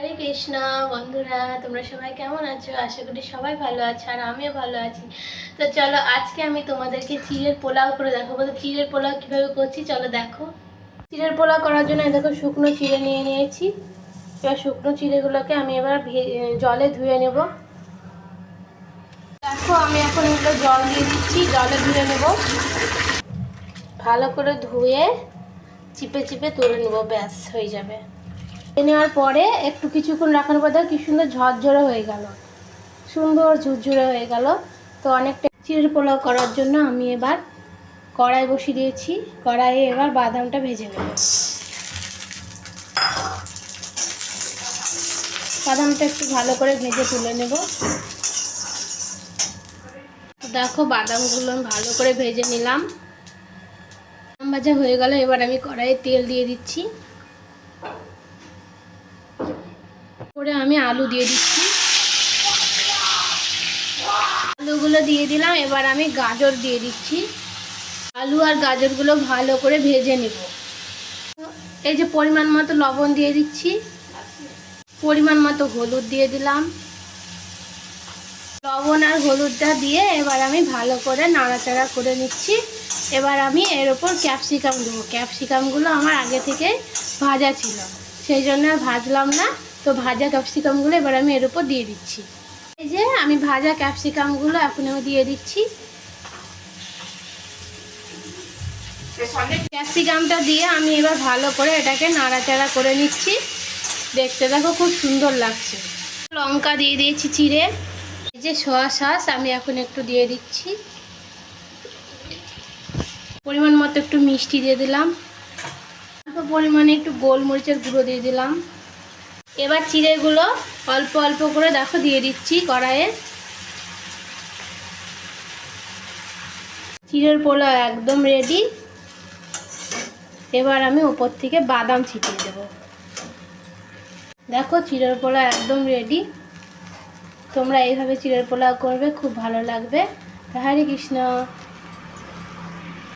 হরে কৃষ্ণ, বন্ধুরা, তোমরা সবাই কেমন আছো? আশা করি সবাই ভালো আছো আর আমিও ভালো আছি। তো চলো, আজকে আমি তোমাদেরকে চিড়ের পোলাও করে দেখাবো। তো চিড়ের পোলাও কীভাবে করছি চলো দেখো। চিড়ের পোলাও করার জন্য দেখো শুকনো চিড়ে নিয়ে নিয়েছি। এবার শুকনো চিড়েগুলোকে আমি এবার জলে ধুয়ে নেব। দেখো, আমি এখন এগুলো জল দিয়ে দিচ্ছি, জলে ধুয়ে নেব। ভালো করে ধুয়ে, চিপে চিপে তুলে নেব, ব্যাস, হয়ে যাবে। নেওয়ার পরে একটু কিছুক্ষণ রাখার পর দেখো কি সুন্দর ঝরঝরে হয়ে গেল। সুন্দর ঝুরঝুরে হয়ে গেল। তো অনেকটা চিড়ের পোলাও করার জন্য আমি এবার কড়াই বসিয়ে দিয়েছি। কড়াইয়ে এবার বাদামটা ভেজে নেব। বাদামটা একটু ভালো করে ভেজে তুলে নেব। দেখো বাদামগুলো আমি ভালো করে ভেজে নিলাম। বাদাম ভাজা হয়ে গেল। এবার আমি কড়াইয়ে তেল দিয়ে দিচ্ছি। করে আমি আলু দিয়ে দিচ্ছি। আলুগুলো দিয়ে দিলাম, এবার আমি গাজর দিয়ে দিচ্ছি। আলু আর গাজরগুলো ভালো করে ভেজে নেব। এই যে পরিমাণ মতো লবণ দিয়ে দিচ্ছি। পরিমাণ মতো হলুদ দিয়ে দিলাম। লবণ আর হলুদটা দিয়ে এবার আমি ভালো করে নাড়াচাড়া করে নিচ্ছি। এবার আমি এর ওপর ক্যাপসিকাম দেবো। ক্যাপসিকামগুলো আমার আগে থেকে ভাজা ছিল, সেই জন্য ভাজলাম না। তো ভাজা ক্যাপসিকামগুলো এবার আমি এর ওপর দিয়ে দিচ্ছি। এই যে আমি ভাজা ক্যাপসিকামগুলো এখন আমি দিয়ে দিচ্ছি। ক্যাপসিকামটা দিয়ে আমি এবার ভালো করে এটাকে নাড়াচাড়া করে নিচ্ছি। দেখতে দেখো খুব সুন্দর লাগছে। লঙ্কা দিয়ে দিয়েছি চিড়ে। এই যে সোয়া সস আমি এখন একটু দিয়ে দিচ্ছি। পরিমাণ মতো একটু মিষ্টি দিয়ে দিলাম। অল্প পরিমাণে একটু গোলমরিচের গুঁড়ো দিয়ে দিলাম। এবার চিড়েগুলো অল্প অল্প করে দেখো, দিয়ে দিচ্ছি কড়াইয়ে। চিড়ের পোলাও একদম রেডি এবার আমি উপর থেকে বাদাম ছিটিয়ে দেব। দেখো, চিড়ের পোলাও একদম রেডি তোমরা এইভাবে চিড়ের পোলাও করবে, খুব ভালো লাগবে। হরে কৃষ্ণ।